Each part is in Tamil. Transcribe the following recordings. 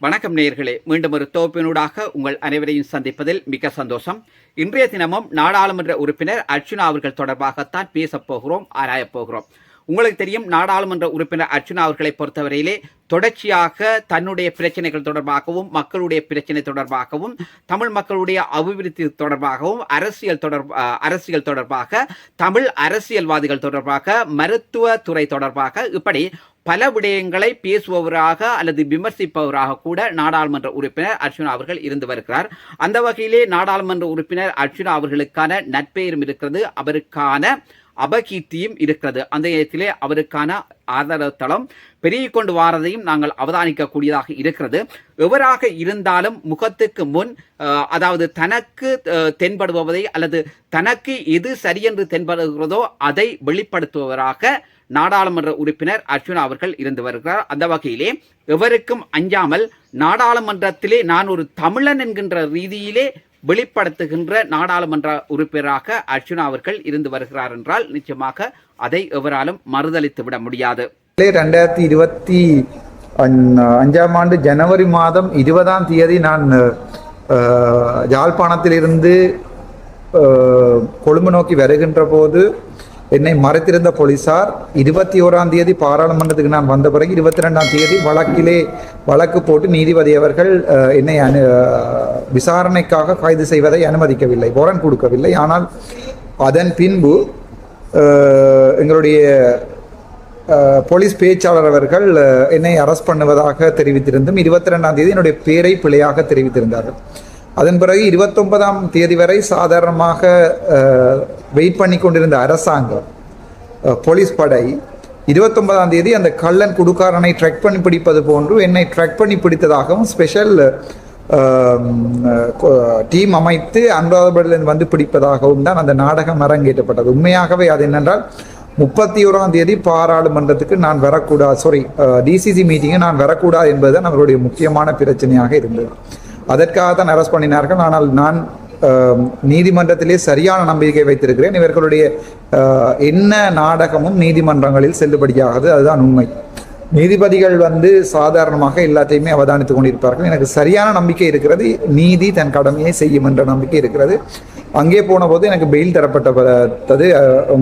வணக்கம் நேயர்களே. மீண்டும் ஒரு தொகுப்பினூடாக உங்கள் அனைவரையும் சந்திப்பதில் மிக சந்தோஷம். இன்றைய தினமும் நாடாளுமன்ற உறுப்பினர் அர்ச்சுனா அவர்கள் தொடர்பாகத்தான் பேசப் போகிறோம் ஆராயப் போகிறோம். உங்களுக்கு தெரியும் நாடாளுமன்ற உறுப்பினர் அர்ச்சுனா அவர்களை பொறுத்தவரையிலே தொடர்ச்சியாக தன்னுடைய பிரச்சனைகள் தொடர்பாகவும் மக்களுடைய பிரச்சனை தொடர்பாகவும் தமிழ் மக்களுடைய அபிவிருத்தி தொடர்பாகவும் அரசியல் தொடர்பு அரசியல் தொடர்பாக தமிழ் அரசியல்வாதிகள் தொடர்பாக மருத்துவ துறை தொடர்பாக இப்படி பல விடயங்களை பேசுபவராக அல்லது விமர்சிப்பவராக கூட நாடாளுமன்ற உறுப்பினர் அர்ச்சுனா அவர்கள் இருந்து வருகிறார். அந்த வகையிலே நாடாளுமன்ற உறுப்பினர் அர்ச்சுனா அவர்களுக்கான நட்பெயரும் இருக்கிறது. அவருக்கான அபகீர்த்தியும் இருக்கிறது. அந்த இடத்திலே அவருக்கான ஆதரவுத்தளம் பெருகி பெருகிக் கொண்டு வாரதையும் நாங்கள் அவதானிக்கக்கூடியதாக இருக்கிறது. எவராக இருந்தாலும் முகத்துக்கு முன் அதாவது தனக்கு தென்படுபவதை அல்லது தனக்கு எது சரியென்று தென்படுகிறதோ அதை வெளிப்படுத்துவராக நாடாளுமன்ற உறுப்பினர் அர்ஜுன் அவர்கள் இருந்து வருகிறார். அந்த வகையிலே எவருக்கும் அஞ்சாமல் நாடாளுமன்றத்திலே நான் ஒரு தமிழன் என்கின்ற ரீதியிலே வெளிப்படுத்துகின்ற நாடாளுமன்ற உறுப்பினராக அர்ச்சுனா அவர்கள் இருந்து வருகிறார் என்றால் நிச்சயமாக அதை எவராலும் மறுதளித்து விட முடியாது. ரெண்டாயிரத்தி இருபத்தி அஞ்சாம் ஆண்டு ஜனவரி மாதம் இருபதாம் தேதி நான் யாழ்ப்பாணத்திலிருந்து கொழும்பு நோக்கி வருகின்ற போது என்னை மறைத்திருந்த போலீசார் இருபத்தி ஓராம் தேதி பாராளுமன்றத்துக்கு நான் வந்த பிறகு இருபத்தி ரெண்டாம் தேதி வழக்கிலே வழக்கு போட்டு நீதிபதி அவர்கள் என்னை அனு விசாரணைக்காக கைது செய்வதை அனுமதிக்கவில்லை வாரண்ட் கொடுக்கவில்லை. ஆனால் அதன் பின்பு எங்களுடைய போலீஸ் பேச்சாளர் அவர்கள் என்னை அரெஸ்ட் பண்ணுவதாக தெரிவித்திருந்தும் இருபத்தி ரெண்டாம் தேதி என்னுடைய பேரை பிழையாக தெரிவித்திருந்தார்கள். அதன் பிறகு இருபத்தொன்பதாம் தேதி வரை சாதாரணமாக வெயிட் பண்ணி கொண்டிருந்த அரசாங்கம் போலீஸ் படை இருபத்தொன்பதாம் தேதி அந்த கள்ளன் குடுக்காரனை ட்ரெக் பண்ணி பிடிப்பது போன்று என்னை ட்ரெக் பண்ணி பிடித்ததாகவும் ஸ்பெஷல் டீம் அமைத்து அனுராதபடிலிருந்து வந்து பிடிப்பதாகவும் தான் அந்த நாடகம் அரங்கேற்றப்பட்டது. உண்மையாகவே அது என்னென்றால் முப்பத்தி ஓராம் தேதி பாராளுமன்றத்துக்கு நான் வரக்கூடாது சாரி டிசிசி மீட்டிங்கை நான் வரக்கூடாது என்பதுதான் அவருடைய முக்கியமான பிரச்சனையாக இருந்தது. அதற்காக தான் அரெஸ்ட் பண்ணினார்கள். ஆனால் நான் நீதிமன்றத்திலே சரியான நம்பிக்கை வைத்திருக்கிறேன். இவர்களுடைய என்ன நாடகமும் நீதிமன்றங்களில் செல்லுபடியாகாது. அதுதான் உண்மை. நீதிபதிகள் வந்து சாதாரணமாக எல்லாத்தையுமே அவதானித்துக் கொண்டிருப்பார்கள். எனக்கு சரியான நம்பிக்கை இருக்கிறது. நீதி தன் கடமையை செய்யும் என்ற நம்பிக்கை இருக்கிறது. அங்கே போன போது எனக்கு பெயில் தரப்பட்டது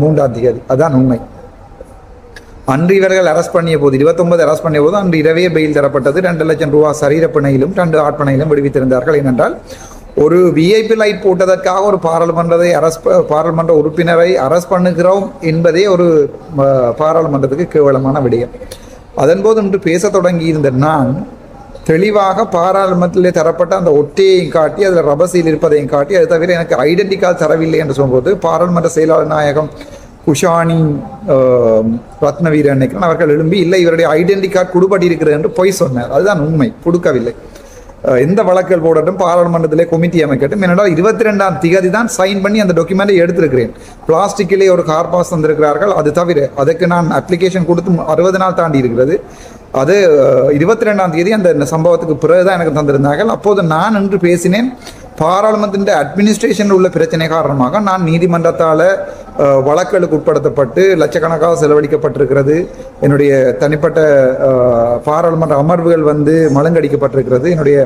மூன்றாம் தேதி. அதான் உண்மை. அன்று இவர்கள் அரெஸ்ட் பண்ணிய போது இருபத்தொன்பது அரெஸ்ட் பண்ணிய போது அன்று இரவே பெயில் தரப்பட்டது. ரெண்டு லட்சம் ரூபா சரீரப்பிணையிலும் ரெண்டு ஆட்பணையிலும் விடுவித்திருந்தார்கள். ஏனென்றால் ஒரு விஐபி லைட் போட்டதற்காக ஒரு பாராளுமன்றத்தை அரஸ்ட் பாராளுமன்ற உறுப்பினரை அரெஸ்ட் பண்ணுகிறோம் என்பதே ஒரு பாராளுமன்றத்துக்கு கேவலமான விடயம். அதன்போது இன்று பேசத் தொடங்கி இருந்த நான் தெளிவாக பாராளுமன்றத்திலே தரப்பட்ட அந்த ஒட்டையையும் காட்டி அதில் ரபசியில் இருப்பதையும் காட்டி அது தவிர எனக்கு ஐடென்டி கார்டு தரவில்லை என்று சொல்லும்போது பாராளுமன்ற செயலாளர் நாயகம் குஷானி ரத்னவீரன் நினைக்கிறேன் அவர்கள் எழும்பி இல்லை இவருடைய ஐடென்டி கார்டு கொடுபடி இருக்கிறது என்று பொய் சொன்னார். அதுதான் உண்மை. கொடுக்கவில்லை. எந்த வழக்குகள் போடட்டும் பாராளுமன்றத்திலே கமிட்டி அமைக்கட்டும். ஏனென்றால் இருபத்தி ரெண்டாம் திகதி தான் சைன் பண்ணி அந்த டாக்குமெண்ட்டை எடுத்திருக்கிறேன். பிளாஸ்டிக்கிலே ஒரு கார் பாஸ் தந்திருக்கிறார்கள் அது தவிர அதுக்கு நான் அப்ளிகேஷன் கொடுத்து அறுபது நாள் தாண்டி இருக்கிறது. அது இருபத்தி ரெண்டாம் தேதி அந்த சம்பவத்துக்கு பிறகுதான் எனக்கு தந்திருந்தார்கள். அப்போது நான் என்று பேசினேன். பாராளுமன்றத்தின் அட்மினிஸ்ட்ரேஷனில் உள்ள பிரச்சனை காரணமாக நான் நீதிமன்றத்தால் வழக்குகளுக்கு உட்படுத்தப்பட்டு லட்சக்கணக்காக செலவழிக்கப்பட்டிருக்கிறது. என்னுடைய தனிப்பட்ட பாராளுமன்ற அமர்வுகள் வந்து மழுங்கடிக்கப்பட்டிருக்கிறது என்னுடைய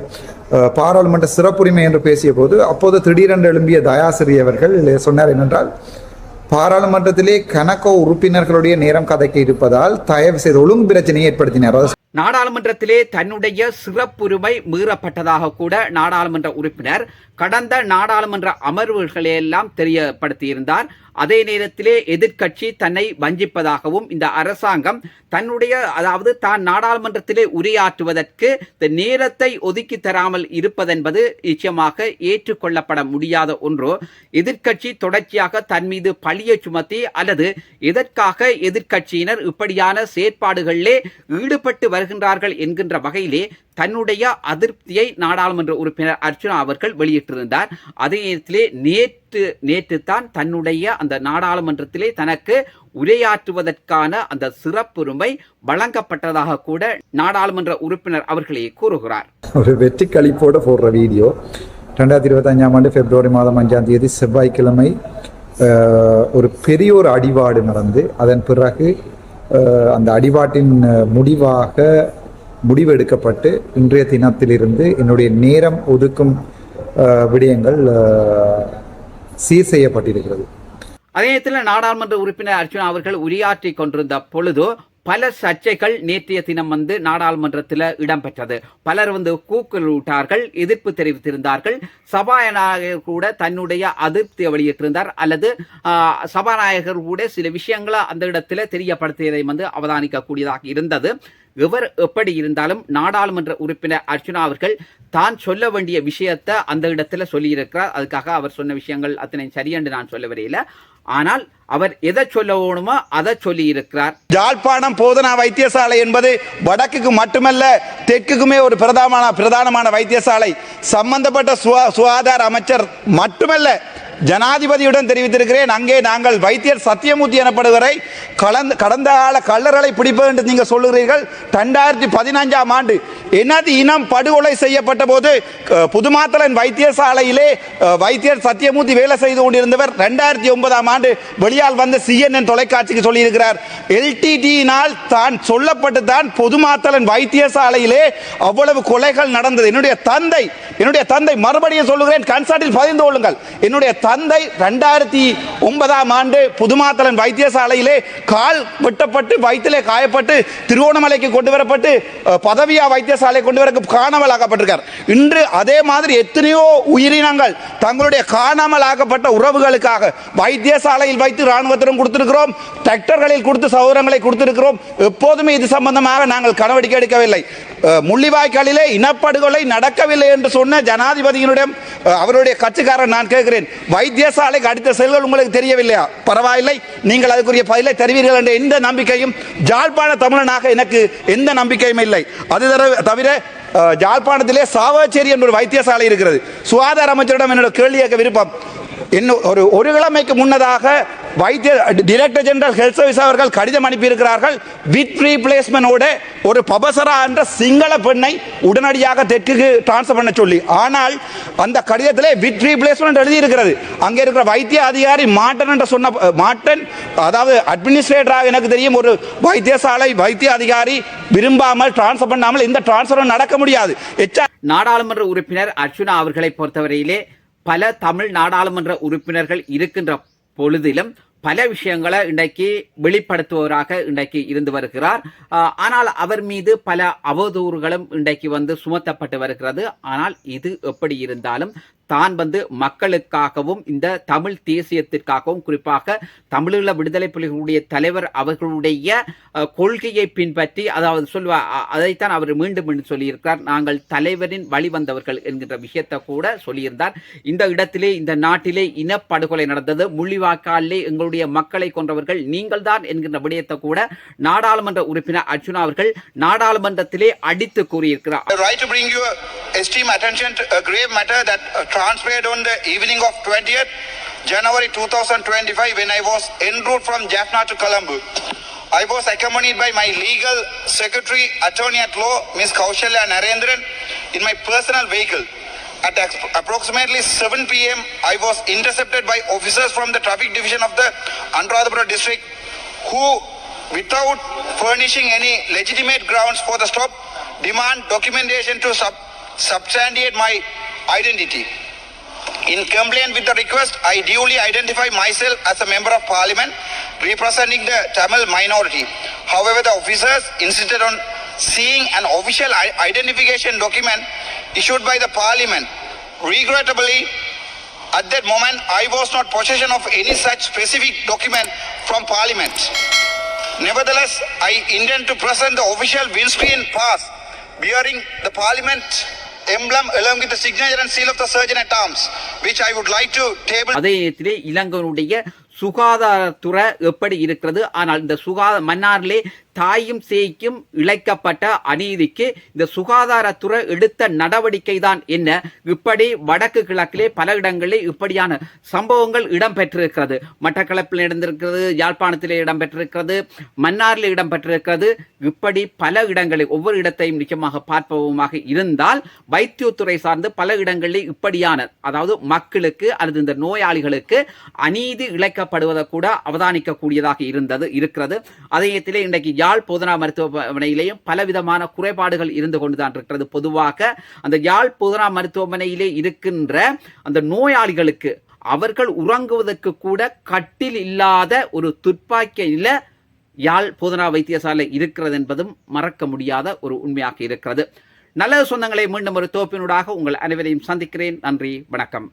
பாராளுமன்ற சிறப்புரிமை என்று பேசிய போது அப்போது திடீரென்று எழும்பிய தயாசிரி அவர்கள் சொன்னார் என்னென்றால் பாராளுமன்றத்திலே கணக்கோ உறுப்பினர்களுடைய நேரம் கதைக்க இருப்பதால் தயவு செய்து ஒழுங்கு பிரச்சனையை ஏற்படுத்தினார். நாடாளுமன்றத்திலே தன்னுடைய சிறப்புரிமை மீறப்பட்டதாக கூட நாடாளுமன்ற உறுப்பினர் கடந்த நாடாளுமன்ற அமர்வுகளையெல்லாம் தெரியப்படுத்தியிருந்தார். அதே நேரத்திலே எதிர்க்கட்சி தன்னை வஞ்சிப்பதாகவும் இந்த அரசாங்கம் தன்னுடைய அதாவது தான் நாடாளுமன்றத்திலே உரையாற்றுவதற்கு இந்த நேரத்தை ஒதுக்கி தராமல் இருப்பதென்பது நிச்சயமாக ஏற்றுக்கொள்ளப்பட முடியாத ஒன்று. எதிர்க்கட்சி தொடர்ச்சியாக தன் மீது பழியை சுமத்தி அல்லது எதற்காக எதிர்க்கட்சியினர் இப்படியான செயற்பாடுகளிலே ஈடுபட்டு வருகின்றார்கள் என்கின்ற வகையிலே தன்னுடைய அதிருப்தியை நாடாளுமன்ற உறுப்பினர் அர்ஜுனா அவர்கள் வெளியிட்டிருந்தார். அதே நேரத்திலே நேற்று நேற்று தான் தன்னுடைய அந்த நாடாளுமன்றத்திலே தனக்கு உரையாற்றுவதற்கான அந்த சிறப்புரிமை வழங்கப்பட்டதாக கூட நாடாளுமன்ற உறுப்பினர் அவர்களே கூறுகிறார். ஒரு வெற்றி கழிப்போட போடுற வீடியோ ரெண்டாயிரத்தி இருபத்தஞ்சாம் ஆண்டு பிப்ரவரி மாதம் அஞ்சாம் தேதி செவ்வாய்க்கிழமை ஒரு பெரிய ஒரு அடிபாடு நடந்து அதன் பிறகு அந்த அடிபாட்டின் முடிவாக முடிவு எடுக்கப்பட்டு இன்றைய தினத்திலிருந்து என்னுடைய நேரம் ஒதுக்கும் விடயங்கள் அஹ், சீர் செய்யப்பட்டிருக்கிறது. அதே நேரத்தில் நாடாளுமன்ற உறுப்பினர் அர்ஜுனா அவர்கள் உரையாற்றி கொண்டிருந்த பொழுது பல சர்ச்சைகள் நேற்றைய தினம் வந்து நாடாளுமன்றத்தில் இடம்பெற்றது. பலர் வந்து கூக்குரலிட்டார்கள் எதிர்ப்பு தெரிவித்திருந்தார்கள். சபாநாயகர் கூட தன்னுடைய அதிருப்தியை வெளியிட்டிருந்தார். அல்லது சபாநாயகர் கூட சில விஷயங்களை அந்த இடத்துல தெரியப்படுத்தியதை வந்து அவதானிக்கக்கூடியதாக இருந்தது. எவர் எப்படி இருந்தாலும் நாடாளுமன்ற உறுப்பினர் அர்ச்சுனா அவர்கள் தான் சொல்ல வேண்டிய விஷயத்தை அந்த இடத்துல சொல்லியிருக்கிறார். அதுக்காக அவர் சொன்ன விஷயங்கள் அத்தனை சரியென்று நான் சொல்ல வரையில ஆனால் அவர் எதை சொல்ல வேணுமோ அதை சொல்லி இருக்கிறார். யாழ்ப்பாணம் போதனா வைத்தியசாலை என்பது வடக்குக்கு மட்டுமல்ல தெற்குக்குமே ஒரு பிரதான பிரதானமான வைத்தியசாலை. சம்பந்தப்பட்ட சுகாதார அமைச்சர் மட்டுமல்ல ஜனாதிபதியுடன் தெரிவித்திருக்கிறேன். அங்கே நாங்கள் வைத்தியர் சத்தியமூர்த்தி எனப்படுவரை கலந்து கடந்த கால கல்லறலை பிடிப்பது என்று நீங்கள் சொல்லுகிறீர்கள். ரெண்டாயிரத்தி பதினஞ்சாம் ஆண்டு எனது இனம் படுகொலை செய்யப்பட்ட போது புதுமாத்தலன் வைத்தியசாலையிலே வைத்தியர் சத்தியமூர்த்தி வேலை செய்து கொண்டிருந்தவர் ரெண்டாயிரத்தி ஒன்பதாம் ஆண்டு வெளியால் வந்து சிஎன்என் தொலைக்காட்சிக்கு சொல்லியிருக்கிறார். எல்டிடியினால் தான் சொல்லப்பட்டு தான் பொதுமாத்தலன் வைத்தியசாலையிலே அவ்வளவு கொலைகள் நடந்தது. என்னுடைய தந்தை என்னுடைய தந்தை மறுபடியும் சொல்லுகிறேன் கன்சல்டில் பதிந்து கொள்ளுங்கள். என்னுடைய தந்தை ரெண்டாயிரத்தி ஒன்பதாம் ஆண்டு புதுமாத்தலன் வைத்தியசாலையிலே கால் வெட்டப்பட்டு வயிற்றிலே காயப்பட்டு திருவோணமலைக்கு கொண்டு வரப்பட்டு பதவியா வைத்தியசாலை கொண்டு வர காணாமல் ஆக்கப்பட்டிருக்கார் இன்று அதே மாதிரி எத்தனையோ உயிரினங்கள் தங்களுடைய காணாமல் ஆக்கப்பட்ட உறவுகளுக்காக வைத்தியசாலையில் வைத்து ராணுவத்திடம் கொடுத்திருக்கிறோம் டிராக்டர்களில் கொடுத்து சௌரங்களை கொடுத்திருக்கிறோம். எப்போதுமே இது சம்பந்தமாக நாங்கள் நடவடிக்கை எடுக்கவில்லை. முள்ளிவாய்க்காலிலே இனப்படுகொலை நடக்கவில்லை என்று சொன்ன ஜனாதிபதியினுடைய ஜனாதிபதியினிடம் அவருடைய கட்சிக்காரன் நான் கேட்கிறேன் வைத்தியசாலைக்கு அடுத்த செயல்கள் உங்களுக்கு தெரியவில்லையா? பரவாயில்லை. நீங்கள் அதுக்குரிய பதிலை தருவீர்கள் என்ற எந்த நம்பிக்கையும் ஜாழ்ப்பாண தமிழனாக எனக்கு எந்த நம்பிக்கையும் இல்லை. அது தவிர ஜாழ்ப்பாணத்திலே சாவச்சேரி என்ற ஒரு வைத்தியசாலை இருக்கிறது. சுகாதார அமைச்சரிடம் என்னோட கேள்வி கேட்க விருப்பம். இன்னும் ஒரு ஒரு கிழமைக்கு முன்னதாக வைத்திய டிரெக்டர் ஜெனரல் ஹெல்த் சர்வீஸ் அவர்கள் கடிதம் அனுப்பியிருக்கிறார்கள். வித் ரீப்ளேஸ்மெண்டோட ஒரு பபசரா என்ற சிங்கள பெண்ணை உடனடியாக தெற்குக்கு டிரான்ஸ்ஃபர் பண்ண சொல்லி. ஆனால் அந்த கடிதத்திலே வித் ரீப்ளேஸ்மெண்ட் எழுதியிருக்கிறது. அங்கே இருக்கிற வைத்திய அதிகாரி மாட்டன் என்று சொன்ன மாட்டன் அதாவது அட்மினிஸ்ட்ரேட்டராக எனக்கு தெரியும் ஒரு வைத்தியசாலை வைத்திய அதிகாரி விரும்பாமல் டிரான்ஸ்ஃபர் பண்ணாமல் இந்த டிரான்ஸ்ஃபர் நடக்க முடியாது. நாடாளுமன்ற உறுப்பினர் அர்ச்சுனா அவர்களை பொறுத்தவரையிலே பல தமிழ் நாடாளுமன்ற உறுப்பினர்கள் இருக்கின்ற பொழுதிலும் பல விஷயங்களை இன்றைக்கு வெளிப்படுத்துபவராக இன்றைக்கு இருந்து வருகிறார். ஆனால் அவர் மீது பல அவதூறுகளும் இன்றைக்கு வந்து சுமத்தப்பட்டு வருகிறது. ஆனால் இது எப்படி இருந்தாலும் தான் வந்து மக்களுக்காகவும் இந்த தமிழ் தேசியத்திற்காகவும் குறிப்பாக தமிழீழ விடுதலை புலிகளுடைய தலைவர் அவர்களுடைய கொள்கையை பின்பற்றி அதாவது சொல்வா அதைத்தான் அவர் மீண்டும் மீண்டும் சொல்லியிருக்கிறார். நாங்கள் தலைவரின் வழி வந்தவர்கள் என்கின்ற விஷயத்தை கூட சொல்லியிருந்தார். இந்த இடத்திலே இந்த நாட்டிலே இனப்படுகொலை நடந்தது. முள்ளிவாக்காலே எங்களுடைய மக்களை கொன்றவர்கள் நீங்கள் தான் என்கின்ற விடயத்தை கூட நாடாளுமன்ற உறுப்பினர் அர்ஜுனா அவர்கள் நாடாளுமன்றத்திலே அடித்து கூறியிருக்கிறார். Transpired on the evening of 20th January 2025 when I was en route from Jaffna to Colombo. I was accompanied by my legal secretary, attorney at law, Ms. Kaushalya Narendran, in my personal vehicle. At approximately 7 p.m., I was intercepted by officers from the traffic division of the Anuradhapura district who, without furnishing any legitimate grounds for the stop, demand documentation to sub- substantiate my identity. In compliance with the request, I duly identify myself as a member of parliament representing the Tamil minority. However, the officers insisted on seeing an official identification document issued by the parliament. Regrettably, at that moment, I was not possession of any such specific document from parliament. Nevertheless, I intend to present the official windscreen pass bearing the parliament emblem along with the signature and seal of the surgeon at arms, which I would like to table அதே நேரத்திலே இலங்கையினுடைய சுகாதாரத்துறை எப்படி இருக்கிறது? ஆனால் இந்த சுகாதார மன்னாரிலே தாயும் சேய்க்கும் இழைக்கப்பட்ட அநீதிக்கு இந்த சுகாதாரத்துறை எடுத்த நடவடிக்கை தான் என்ன? இப்படி வடக்கு கிழக்கிலே பல இடங்களில் இப்படியான சம்பவங்கள் இடம்பெற்றிருக்கிறது. மட்டக்களப்பில் இடந்திருக்கிறது யாழ்ப்பாணத்திலே இடம்பெற்றிருக்கிறது மன்னாரில் இடம்பெற்றிருக்கிறது. இப்படி பல இடங்களில் ஒவ்வொரு இடத்தையும் நிச்சயமாக பார்ப்பவமாக இருந்தால் வைத்தியத்துறை சார்ந்து பல இடங்களில் இப்படியான அதாவது மக்களுக்கு அல்லது இந்த நோயாளிகளுக்கு அநீதி இழைக்கப்படுவதை கூட அவதானிக்கக்கூடியதாக இருந்தது இருக்கிறது. அதே நேரத்திலே இன்றைக்கு யாழ் போதனா மருத்துவமனையிலேயும் பலவிதமான குறைபாடுகள் இருந்து கொண்டுதான் இருக்கிறது. பொதுவாக அந்த யாழ் போதனா மருத்துவமனையிலே இருக்கின்ற அந்த நோயாளிகளுக்கு அவர்கள் உறங்குவதற்கு கூட கட்டில் இல்லாத ஒரு துப்பாக்கியில நிலை யாழ் போதனா வைத்தியசாலை இருக்கிறது என்பதும் மறக்க முடியாத ஒரு உண்மையாக இருக்கிறது. நல்ல சொந்தங்களை மீண்டும் ஒரு தோப்பினூடாக உங்கள் அனைவரையும் சந்திக்கிறேன். நன்றி வணக்கம்.